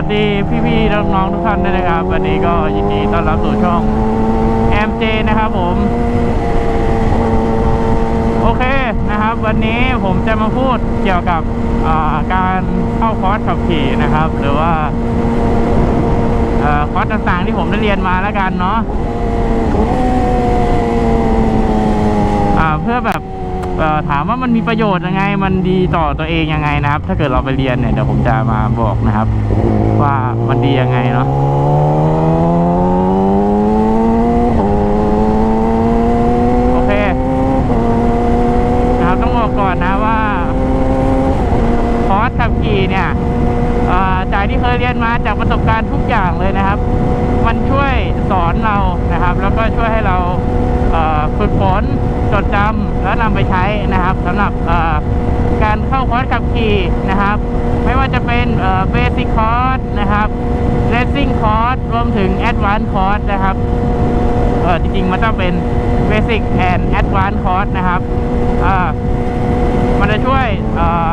วัสดีพี่ๆน้องๆทุกท่านด้วยนะครับ วันนี้ก็ยินดีต้อนรับสู่ช่อง MJ นะครับผม โอเคนะครับ วันนี้ผมจะมาพูดเกี่ยวกับาการเข้าคอร์สขับขี่นะครับ หรือว่าอ่อคอร์สต่างๆที่ผมได้เรียนมาแล้วกันเนาะเพื่อแบบ ถามว่ามันมีประโยชน์ยังไง มันดีต่อตัวเองยังไงนะครับ ถ้าเกิดเราไปเรียนเนี่ยเดี๋ยวผมจะมาบอกนะครับ ว่ามันดียังไงเนาะโอเค นะครับต้องบอกก่อนนะว่าคอร์สขับขี่เนี่ยเอ่อจากที่เคยเรียนมาจา การทุกอย่างเลยนะครับ มันช่วยสอนเรานะครับ แล้วก็ช่วยให้เราฝึกฝนจดจำแล้วนำไปใช้นะครับสำหรับการเข้าคอร์สขับขี่นะครับ ไม่ว่าจะเป็นเบสิคคอร์สนะครับเรซซิ่งคอร์สรวมถึงแอดวานซ์คอร์สนะครับจริงๆมันต้องเป็น Basic and Advanced Course นะครับมันจะช่วย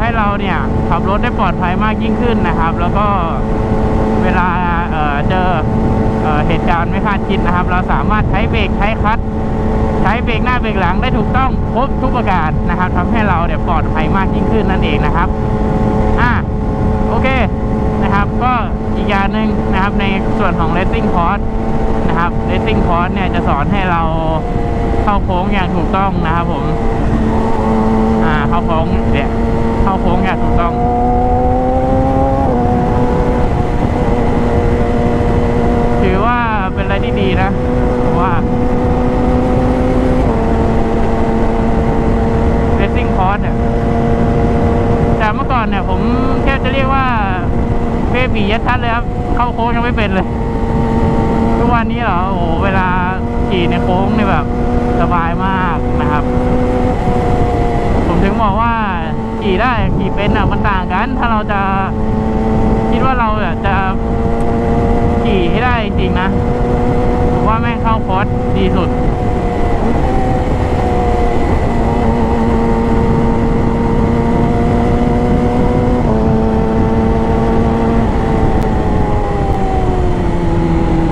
ให้เราเนี่ยขับรถได้ปลอดภัยมากยิ่งขึ้นนะครับ แล้วก็ เจอเออเหตุการณ์ไม่คาดคิดนะครับ เราสามารถใช้เบรกใช้คลัตช์ใช้เบรกหน้าเบรกหลังได้ถูกต้องครบทุกประการนะครับทำให้เราเนี่ยปลอดภัยมากยิ่งขึ้นนั่นเองนะครับอ่าโอเคนะครับก็อีกอย่างหนึ่งนะครับในส่วนของ Racing Course นะครับ Racing Course เนี่ยจะสอนให้เราเข้าโค้งอย่างถูกต้องนะครับผมอ่าเข้าโค้งเนี่ยเข้าโค้งอย่างถูกต้อง ถือว่าเป็นอะไรที่ดีนะเพราะว่า Racing Course เนี่เมื่อก่อนเนี่ย ผมแค่จะเรียกว่าเบบียัดทัดเลยครับ เข้าโค้งยังไม่เป็นเลย ทุกวันนี้เหรอโอ้โหเวลาขี่ในโค้งเนี่ยแบบ สบายมากนะครับ ผมถึงบอกว่าขี่ได้ขี่เป็นอะมันต่างกัน ถ้าเราจะคิดว่าเราอะจะขี่ให้ได้จริงนะผมว่าแม่งเข้าคอร์สดีสุด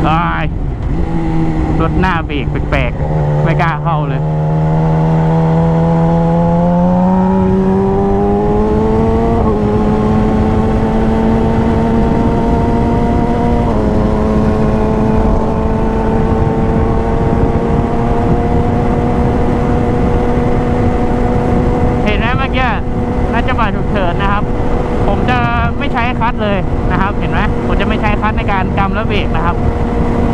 ตายรถหน้าเบรกแปลกๆ ไม่กล้าเข้าเลย เห็นไหมเมื่อกี้น่าจะมาฉุกเฉินนะครับ ผมจะไม่ใช้คลัตช์เลยนะครับ เห็นไหมผมจะไม่ใช้คลัตช์ในการกำและเบรกนะครับ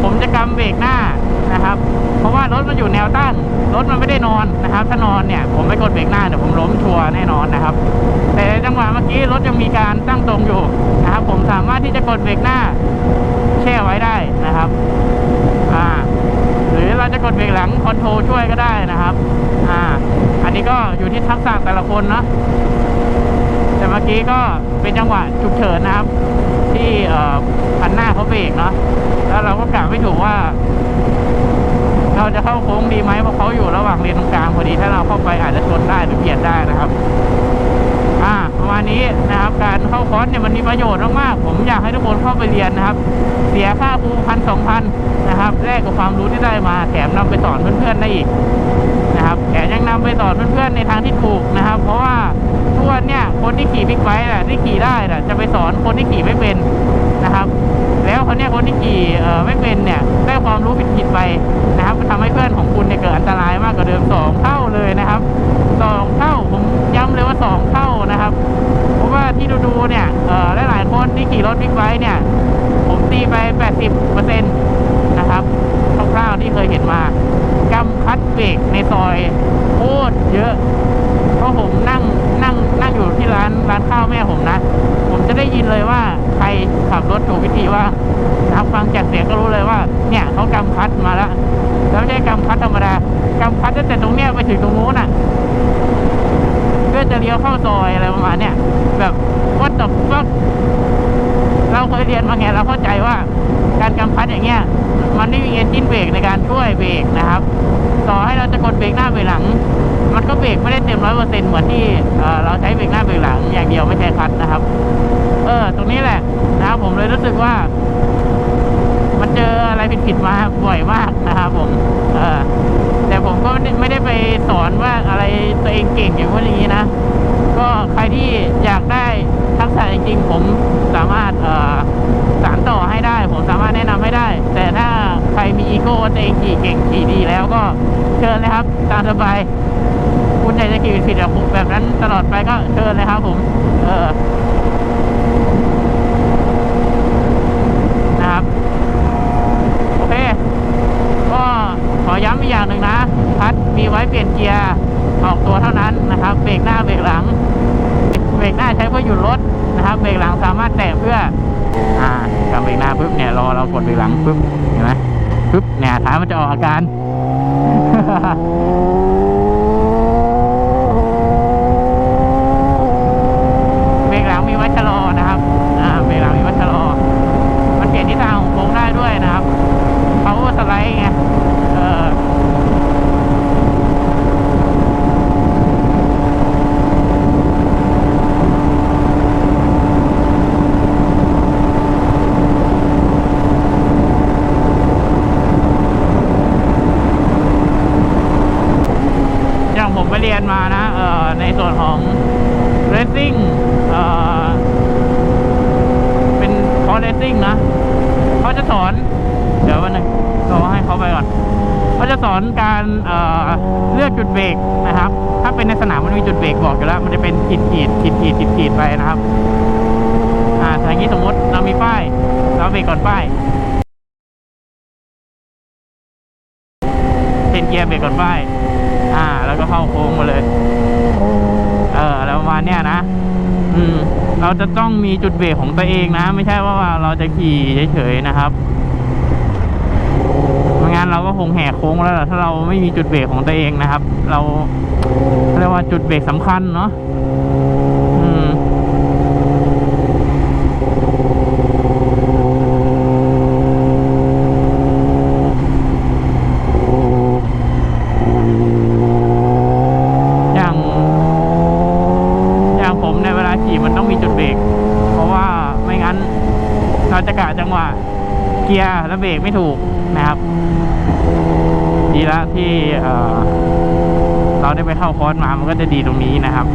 ผมจะกำเบรกหน้านะครับ เพราะว่ารถมัน อยู่แนวตั้งรถมันไม่ได้นอนนะครับ ถ้านอนเนี่ยผมไม่กดเบรกหน้าเดี๋ยวผมล้มชัวร์แน่นอนนะครับ แต่ในจังหวะเมื่อกี้รถยังมีการตั้งตรงอยู่นะครับ ผมสามารถที่จะกดเบรกหน้าแช่ไว้ได้นะครับอ่าหรือเราจะกดเบรกหลังคอนโทรลช่วยก็ได้นะครับอ่าอันนี้ก็อยู่ที่ทักษะแต่ละคนเนาะแต่เมื่อกี้ก็เป็นจังหวะฉุกเฉินนะครับ ที่เอ่อคันหน้าเขาเบรกเนาะแล้วเราก็กะไม่ถูกว่า เรา จะเข้าโค้งดีไหมเพราะเขาอยู่ระหว่างเลนตรงกลางพอดีถ้าเราเข้าไปอาจจะชนได้หรือเบียดได้นะครับ อ่าประมาณนี้นะครับ การเข้าคอร์สเนี่ยมันมีประโยชน์มากๆผมอยากให้ทุกคนเข้าไปเรียนนะครับ เสียค่าครูพันสองพันนะครับแลกกับความรู้ที่ได้มาแถมนำไปสอนเพื่อนๆได้อีกนะครับแถมยังนำไปสอนเพื่อนๆในทางที่ถูกนะครับ เพราะว่าทุกวันเนี่ยคนที่ขี่บิ๊กไบค์น่ะที่ขี่ได้น่ะจะไปสอนคนที่ขี่ไม่เป็นนะครับ แล้วคนเนี้ยคนที่ขี่ไม่เป็นเนี่ยได้ความรู้ผิดๆไปนะครับมันทำให้เพื่อนของคุณเนี่ยเกิดอันตรายมากกว่าเดิมสองเท่าเลยนะครับสองเท่าผมย้ำเลยว่าสองเท่านะครับเพราะว่าที่ดูๆเนี่ยเอ่อหลายๆคนที่ขี่รถบิ๊กไบค์เนี่ย ผมตีไป 80%นะครับคร่าวๆที่เคยเห็นมากำคัดเบรกในซอยโคตรเยอะ เพราะผมนั่งนั่งนั่งอยู่ที่ร้านร้านข้าวแม่ผมนะ ผมจะได้ยินเลยว่า ใครขับรถถูกวิธีว่านะครับฟังจากเสียงก็รู้เลยว่า เนี่ยเขากำคัดมาแล้วแล้วไม่ใช่กำคัดธรรมดากำคัดตั้งแต่ตรงเนี้ยไปถึงตรงนู้นอะเพื่อจะเลี้ยวเข้าซอยอะไรประมาณเนี้ยแบบวัดตบฟักเราเคยเรียนมาไงเราเข้าใจว่า การกำคัดอย่างเงี้ย มันไม่มีเอนจินเบรกในการช่วยเบรกนะครับ ต่อให้เราจะกดเบรกหน้าเบรกหลัง มันก็เบรกไม่ได้เต็มร้อยเปอร์เซ็นต์เหมือนที่เเราใช้เบรกหน้าเบรกหลัง อย่างเดียวไม่ใช่คลัตช์นะครับ เออ ตรงนี้แหละนะครับผมเลยรู้สึกว่า มันเจออะไรผิดๆมาบ่อยมากนะครับผมเออแต่ผมก็ไม่ได้ไปสอนว่าอะไรตัวเองเก่งอย่างว่านี้นะ ก็ใครที่อยากได้ทักษะจริงๆผมสามารถเอ่อสานต่อให้ได้ ผมสามารถแนะนำให้ได้ แต่ถ้า รมีอีโก้ว่าตัวเองขี่เก่งขี่ดีแล้วก็เชิญเลยครับ ตามสบายคุณอยากจะขี่ผิดแบบผมแบบนั้นตลอดไปก็เชิญเลยครับผมเออนะครับโอเคก็ขอย้ำอีกอย่างหนึ่งนะ พัดมีไว้เปลี่ยนเกียร์ออกตัวเท่านั้นนะครับเบรกหน้าเบรกหลังเบรกหน้าใช้เพื่อหยุดรถนะครับเบรกหลังสามารถแตะเพื่ออ่ากำเบรกหน้าปุ๊บเนี่ยรอเรากดเบรกหลังปุ๊บเห็นไหม ปึ๊บเนี่ยท้ายมันจะออกอาการเบรกหลังมีไว้ชะลอนะครับอ่าเบรกหลังมีไว้ชะลอมันเปลี่ยนทิศทางของโค้งได้ด้วยนะครับเขาสไลด์ไง เออ อย่างผมไปเรียนมานะ เอ่อ ในส่วนของ racing เอ่อ เป็นคอร์ส racing นะ เขาจะสอน เดี๋ยววันหนึงรอให้เขาไปก่อน เขาจะสอน การเเลือกจุดเบรกนะครับ ถ้าเป็นในสนามมันมีจุดเบรกบอกอยู่แล้ว มันจะเป็นขีดขีดขีดขีดขีดขีดไปนะครับ อ่าทางนี้สมมติเรามีป้าย เราเบรกก่อนป้ายเป็นเกียร์เบรกก่อนป้าย อ่า แล้วก็เข้าโค้งมาเลย เออแล้วประมาณเนี้ยนะ อืม เราจะต้องมีจุดเบรกของตัวเองนะ ไม่ใช่ว่าเราจะขี่เฉยๆนะครับ เราก็คงแหกโค้งแล้วล่ะถ้าเราไม่มีจุดเบรกของตัวเองนะครับ เราเรียกว่าจุดเบรกสำคัญเนาะอย่างอย่างผมในเวลาขี่มันต้องมีจุดเบรกเพราะว่าไม่งั้นเราจะกะจังหวะเกียร์และเบรกไม่ถูกนะครับ ดีละที่เออเราได้ไปเข้าคอร์สมามันก็จะดีตรงนี้นะครับ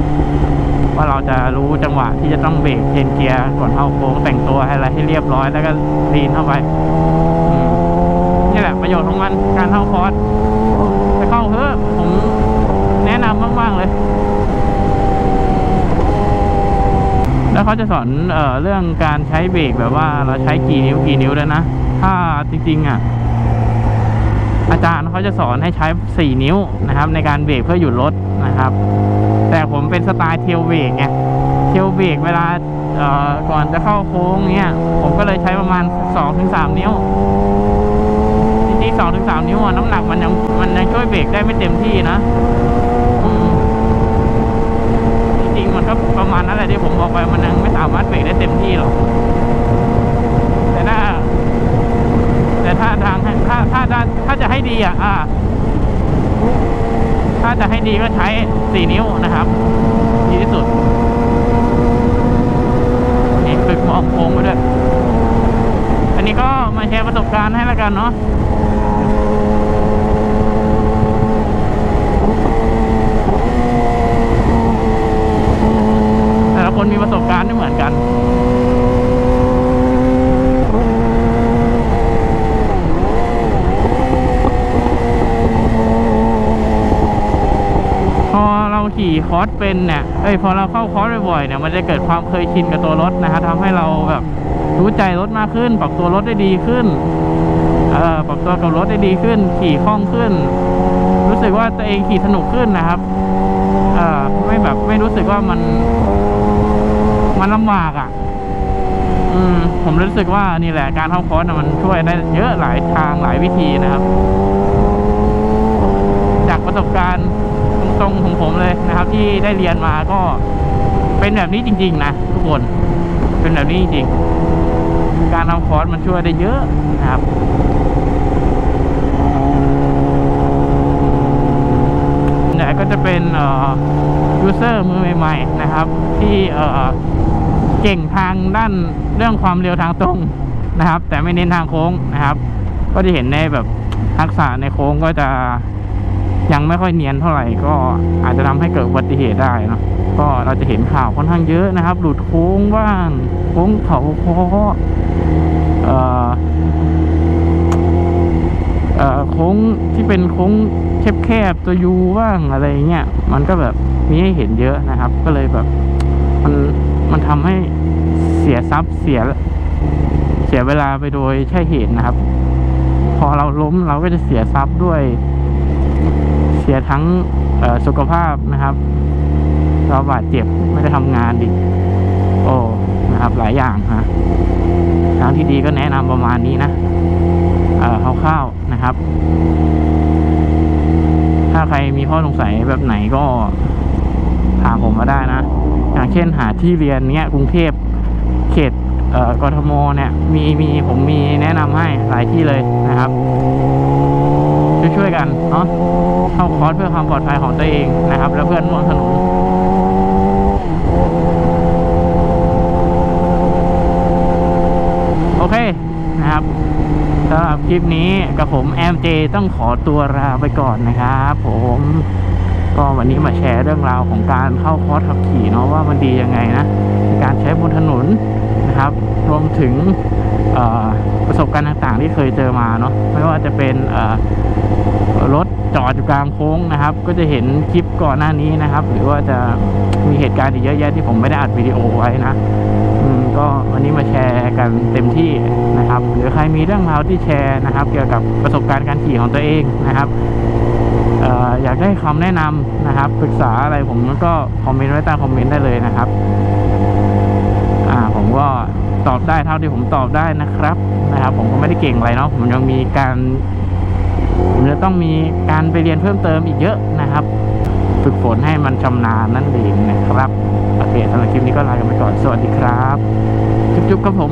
ว่าเราจะรู้จังหวะที่จะต้องเบรกเชนเกียร์ก่อนเข้าโค้งแต่งตัวให้อะไรให้เรียบร้อยแล้วก็ลีนเข้าไปนี่แหละประโยชน์ของมันการเข้าคอร์สไปเข้าเถอผมแนะนำมากๆเลย แล้วเขาจะสอนเออเรื่องการใช้เบรกแบบว่าเราใช้กี่นิ้วกี่นิ้วด้วยนะ ถ้าจริงๆอะ อาจารย์เขาจะสอนให้ใช้ 4 นิ้วนะครับ ในการเบรกเพื่อหยุดรถนะครับ แต่ผมเป็นสไตล์เทลเบรกไงเทลเบรกเวลาก่อนจะเข้าโค้งเนี้ยผมก็เลยใช้ประมาณ 2-3 นิ้วจริงๆ2-3นิ้วน้ำหนักมันยังมันยังช่วยเบรกได้ไม่เต็มที่นะจริงๆมันก็ประมาณนั้นแหละที่ผมบอกไปมันยังไม่สามารถเบรกได้เต็มที่หรอกแต่ถ้า แต่ถ้าทางถ้าถ้าถ้าถ้าจะให้ ดีอะอ่าถ้าจะให้ดีก็ใช้สี่นิ้วนะครับดีที่สุด นี่ฝึกมองโค้งไปด้วย อันนี้ก็มาแชร์ประสบการณ์ให้ล้วกันเนาะแต่ละคนมีประสบการณ์ไม่เหมือนกัน พอเราขี่ คอร์สเป็นเนี่ยเอ้ยพอเราเข้าคอร์สบ่อยๆเนี่ยมันจะเกิดความเคยชินกับตัวรถนะฮะทำให้เราแบบรู้ใจรถมากขึ้น ปรับตัวรถได้ดีขึ้นเอ่อปรับตัวกับรถได้ดีขึ้น ขี่คล่องขึ้น รู้สึกว่าตัวเองขี่สนุกขึ้นนะครับเอ่อไม่แบบไม่รู้สึกว่ามัน มันลำบากอะ อืมผมรู้สึกว่านี่แหละการเข้าคอร์สมันช่วยได้เยอะหลายทางหลายวิธีนะครับ จากประสบการณ์ ตรงของผมเลยนะครับ ที่ได้เรียนมาก็เป็นแบบนี้จริง ๆ นะทุกคนเป็นแบบนี้จริงๆการทำคอร์สมันช่วยได้เยอะนะครับเนี่ก็จะเป็นเอ่อยูเซอร์มือใหม่ ๆ นะครับ ที่เออเก่งทางด้านเรื่องความเร็วทางตรงนะครับ แต่ไม่เน้นทางโค้งนะครับ ก็จะเห็นในแบบทักษะในโค้งก็จะ ยังไม่ค่อยเนียนเท่าไหร่ก็อาจจะทำให้เกิดอุบัติเหตุได้นะก็เราจะเห็นข่าวค่อนข้างเยอะนะครับ หลุดโค้งบ้างโค้งเขาคอเอ่อเอ่อโค้งที่เป็นโค้งแคบๆตัวยูบ้างอะไรเงี้ยมันก็แบบมีให้เห็นเยอะนะครับ ก็เลยแบบ มันมันทำให้เสียทรัพย์เสียเสียเวลาไปโดยใช่เหตุนะครับ พอเราล้มเราก็จะเสียทรัพย์ด้วย เสียทั้งสุขภาพนะครับเราบาดเจ็บไม่ได้ทำงานดิโอ้นะครับหลายอย่างฮะทางที่ดีก็แนะนำประมาณนี้นะเอ่อคร่าวๆนะครับ ถ้าใครมีข้อสงสัยแบบไหนก็ถามผมมาได้นะ อย่างเช่นหาที่เรียนเนี้ยกรุงเทพเขตกทมเนี่ย มีมีผมมีแนะนำให้หลายที่เลยนะครับ ช่วยๆกันเนาะเข้าคอร์สเพื่อความปลอดภัยของตัวเองนะครับ และเพื่อนร่วมถนนโอเคนะครับสำหรับคลิปนี้กับผมแอมเจต้องขอตัวลาไปก่อนนะครับผมก็วันนี้มาแชร์เรื่องราวของการเข้าคอร์สขับขี่เนาะว่ามันดียังไงนะ การใช้บนถนนนะครับ รวมถึง ประสบการณ์ต่างๆ ที่เคยเจอมาเนาะไม่ว่าจะเป็นรถจอดอยู่กลางโค้งนะครับ ก็จะเห็นคลิปก่อนหน้านี้นะครับ หรือว่าจะมีเหตุการณ์อีกเยอะแยะที่ผมไม่ได้อัดวิดีโอไว้นะก็วันนี้มาแชร์กันเต็มที่นะครับ หรือใครมีเรื่องราวที่แชร์นะครับ เกี่ยวกับประสบการณ์การขี่ของตัวเองนะครับออยากได้คำแนะนำนะครับปรึกษาอะไรผมก็คอมเมนต์ไว้ใต้คอมเมนต์ได้เลยนะครับ อ่าผมก็ ตอบได้เท่าที่ผมตอบได้นะครับนะครับ ผมก็ไม่ได้เก่งอะไรเนาะผมยังมีการผมจะต้องมีการไปเรียนเพิ่มเติมอีกเยอะนะครับ ฝึกฝนให้มันชำนาญนั่นเองนะครับโอเคสำหรับคลิปนี้ก็ลากันไปก่อนสวัสดีครับ จุ๊บๆครับผม